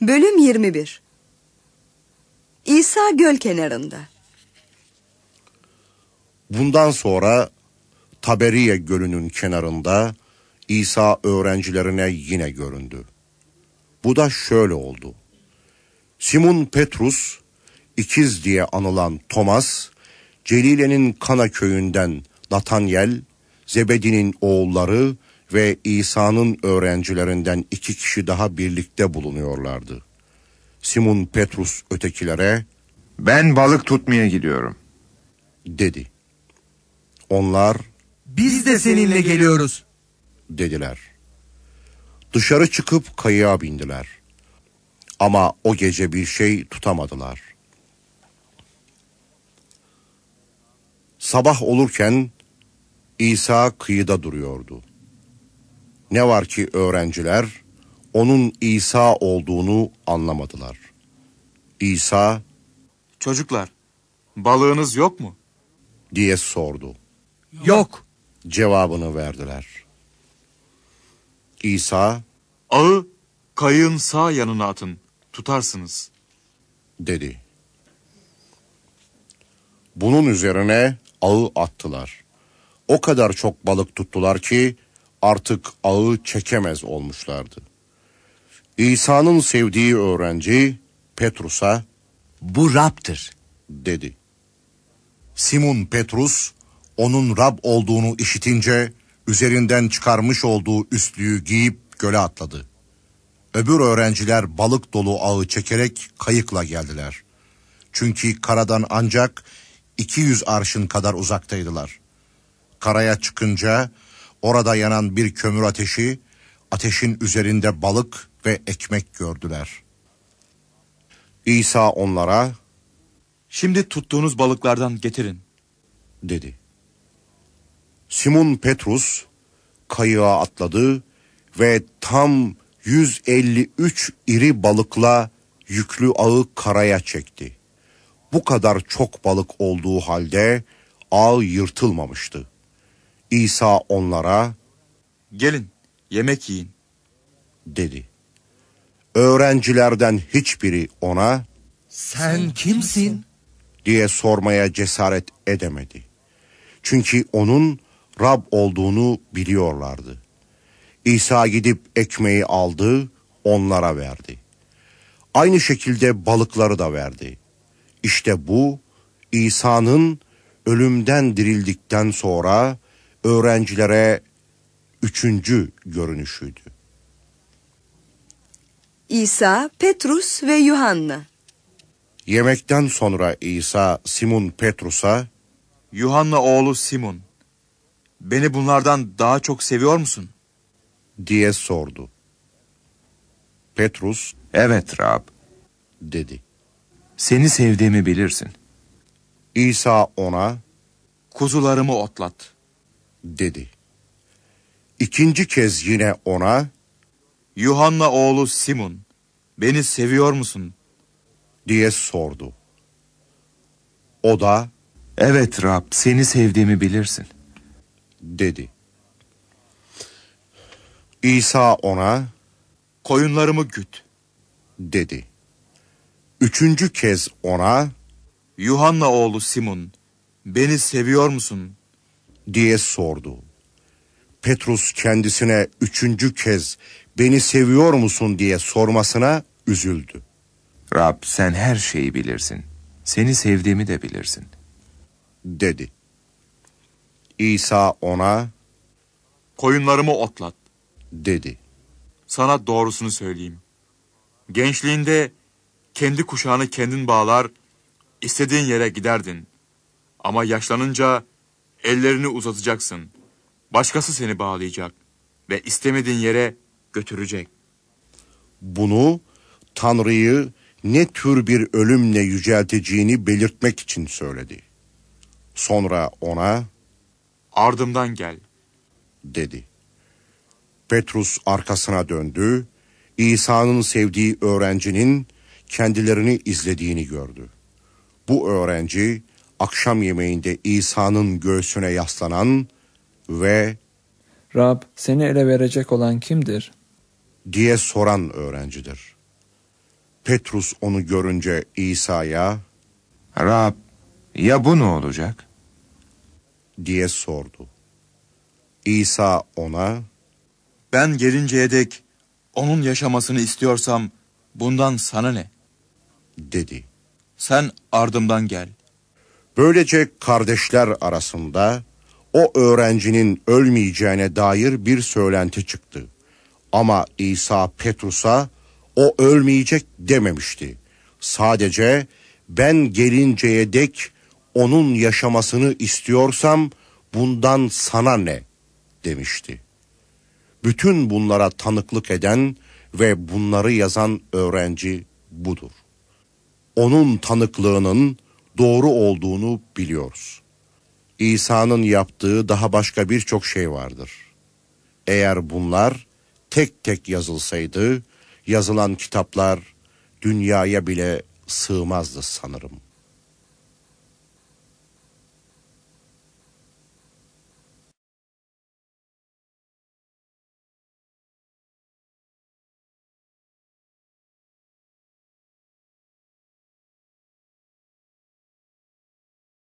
Bölüm 21 İsa göl kenarında Bundan sonra Taberiye Gölü'nün kenarında İsa öğrencilerine yine göründü. Bu da şöyle oldu. Simon Petrus, ikiz diye anılan Thomas, Celile'nin Kana köyünden Natanyel, Zebedi'nin oğulları ve İsa'nın öğrencilerinden iki kişi daha birlikte bulunuyorlardı. Simon Petrus ötekilere Ben balık tutmaya gidiyorum. dedi. Onlar Biz de seninle geliyoruz. dediler. Dışarı çıkıp kayığa bindiler. Ama o gece bir şey tutamadılar. Sabah olurken İsa kıyıda duruyordu. Ne var ki öğrenciler onun İsa olduğunu anlamadılar. İsa Çocuklar, balığınız yok mu? diye sordu. Yok. Cevabını verdiler. İsa Ağı kayığın sağ yanına atın, tutarsınız. dedi. Bunun üzerine ağı attılar. O kadar çok balık tuttular ki artık ağı çekemez olmuşlardı. İsa'nın sevdiği öğrenci Petrus'a Bu Rab'tır. dedi. Simon Petrus onun Rab olduğunu işitince üzerinden çıkarmış olduğu üstlüğü giyip göle atladı. Öbür öğrenciler balık dolu ağı çekerek kayıkla geldiler. Çünkü karadan ancak 200 arşın kadar uzaktaydılar. Karaya çıkınca orada yanan bir kömür ateşi, ateşin üzerinde balık ve ekmek gördüler. İsa onlara Şimdi tuttuğunuz balıklardan getirin. dedi. Simon Petrus kayığa atladı ve tam 153 iri balıkla yüklü ağı karaya çekti. Bu kadar çok balık olduğu halde ağ yırtılmamıştı. İsa onlara Gelin, yemek yiyin. dedi. Öğrencilerden hiçbiri ona Sen kimsin? diye sormaya cesaret edemedi. Çünkü onun Rab olduğunu biliyorlardı. İsa gidip ekmeği aldı, onlara verdi. Aynı şekilde balıkları da verdi. İşte bu İsa'nın ölümden dirildikten sonra öğrencilere üçüncü görünüşüydü. İsa, Petrus ve Yuhanna Yemekten sonra İsa Simon Petrus'a Yuhanna oğlu Simon, beni bunlardan daha çok seviyor musun? diye sordu. Petrus Evet Rab, dedi. seni sevdiğimi bilirsin. İsa ona Kuzularımı otlat. Dedi. İkinci kez yine ona Yuhanna oğlu Simon, beni seviyor musun? diye sordu. O da Evet Rab, seni sevdiğimi bilirsin. dedi. İsa ona Koyunlarımı güt. dedi. Üçüncü kez ona Yuhanna oğlu Simon, beni seviyor musun? Diye sordu. Petrus kendisine üçüncü kez beni seviyor musun diye sormasına üzüldü. Rab, sen her şeyi bilirsin. Seni sevdiğimi de bilirsin. dedi. İsa ona Koyunlarımı otlat. dedi. Sana doğrusunu söyleyeyim. Gençliğinde kendi kuşağını kendin bağlar, istediğin yere giderdin. Ama yaşlanınca ellerini uzatacaksın. Başkası seni bağlayacak ve istemediğin yere götürecek. Bunu Tanrı'yı ne tür bir ölümle yücelteceğini belirtmek için söyledi. Sonra ona Ardımdan gel. dedi. Petrus arkasına döndü. İsa'nın sevdiği öğrencinin kendilerini izlediğini gördü. Bu öğrenci akşam yemeğinde İsa'nın göğsüne yaslanan ve Rab seni ele verecek olan kimdir? diye soran öğrencidir. Petrus onu görünce İsa'ya Rab, ya bu ne olacak? diye sordu. İsa ona Ben gelinceye dek onun yaşamasını istiyorsam bundan sana ne? dedi. Sen ardımdan gel. Böylece kardeşler arasında o öğrencinin ölmeyeceğine dair bir söylenti çıktı. Ama İsa Petrus'a o ölmeyecek dememişti. Sadece ben gelinceye dek onun yaşamasını istiyorsam bundan sana ne demişti. Bütün bunlara tanıklık eden ve bunları yazan öğrenci budur. Onun tanıklığının doğru olduğunu biliyoruz. İsa'nın yaptığı daha başka birçok şey vardır. Eğer bunlar tek tek yazılsaydı, yazılan kitaplar dünyaya bile sığmazdı sanırım.